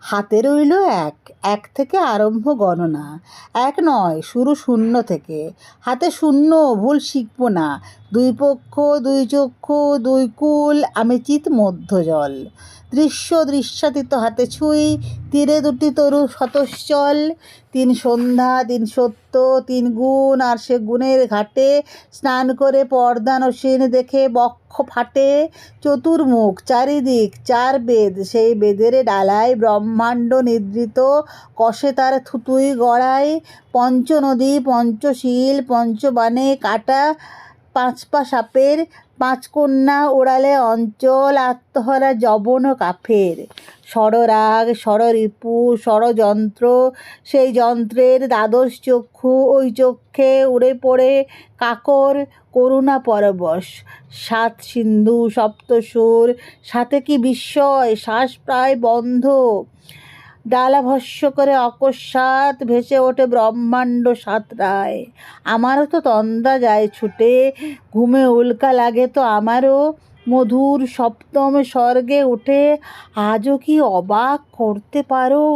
হাতে রইল এক এক থেকে আরম্ভ গণনা। এক নয়, শুরু শূন্য থেকে। হাতে শূন্য, ভুল শিখব না। দুই পক্ষ, দুই চক্ষু, দুই কুল আমি চিত মধ্য জল দৃশ্য দৃশ্যাতীত হাতে ছুঁই, তীরে দুটি তরু শতশ্চল তিন সন্ধ্যা, তিন সত্য, তিন গুণ, আর সে গুণের ঘাটে স্নান করে পর্দা নসীন দেখে বক্ষ ফাটে। চতুর্মুখ, চারিদিক, চার বেদ, সেই বেদের ডালায় ব্রহ্মাণ্ড নিদ্রিত, কষে তার থুতুই গড়ায়। পঞ্চনদী, পঞ্চশীল, পঞ্চবাণে কাটা পাঁচপা সাপের পাঁচকন্যা ওড়ালে অঞ্চল, আত্মহারা যবন কাফের। ষড়রাগ ষড়রিপু ষড়যন্ত্র সেই যন্ত্রের দ্বাদশ চক্ষু, ওই চক্ষে উড়ে পড়ে কাকর, করুণা পরবশ। সাত সিন্ধু, সপ্তসুর, সাথে কি বিস্ময়? শ্বাস প্রায় বন্ধ। ডালা ভস্য করে অকস্মাৎ ভেসে ওঠে ব্রহ্মাণ্ড সাঁতরায় আমারও তো তন্দা যায় ছুটে, ঘুমে উল্কা লাগে তো আমারও। মধুর সপ্তম স্বর্গে উঠে আজও কি অবাক করতে পারো?